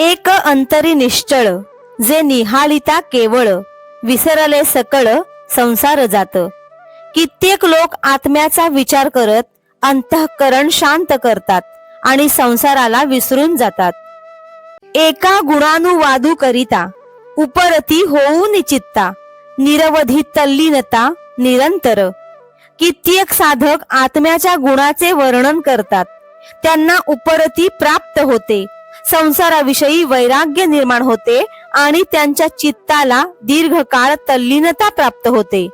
एक अंतरी निश्चळ जे निहाळिता केवळ विसरले सकळ संसार जात. कित्येक लोक आत्म्याचा विचार करत अंतःकरण शांत करतात आणि संसाराला विसरून जातात. एका गुणानुवादू करिता उपरती होऊन चित्ता निरवधी तल्लीनता निरंतर. कित्येक साधक आत्म्याच्या गुणाचे वर्णन करतात त्यांना उपरती प्राप्त होते. संसाराविषयी वैराग्य निर्माण होते आणि त्यांच्या चित्ताला दीर्घकाळ तल्लीनता प्राप्त होते.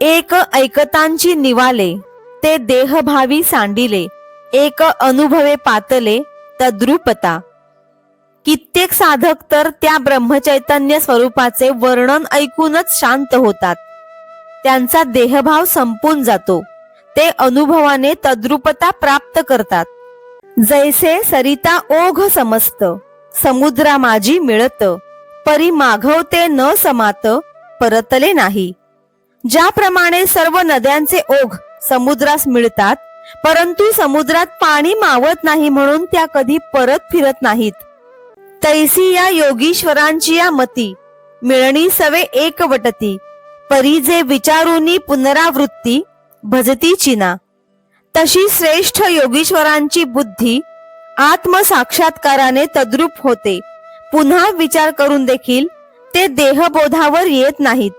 एक ऐकतांची निवाले ते देहभावी सांडिले. एक अनुभवे पातले तद्रुपता. कित्येक साधक तर त्या ब्रह्मचैतन्य स्वरूपाचे वर्णन ऐकूनच शांत होतात. त्यांचा देहभाव संपून जातो. ते अनुभवाने तद्रुपता प्राप्त करतात. जैसे सरिता ओघ समस्त समुद्रा माझी मिळत परी माघवते न समात परतले नाही. ज्याप्रमाणे सर्व नद्यांचे ओघ समुद्रास मिळतात परंतु समुद्रात पाणी मावत नाही म्हणून त्या कधी परत फिरत नाहीत. तैसी या योगीश्वरांची या मती मिळणी सवे एकवटती परी जे विचारुनी पुनरावृत्ती भजती चिना. तशी श्रेष्ठ योगीश्वरांची बुद्धी आत्मसाक्षात्काराने तद्रूप होते. पुन्हा विचार करून देखील ते देहबोधावर येत नाहीत.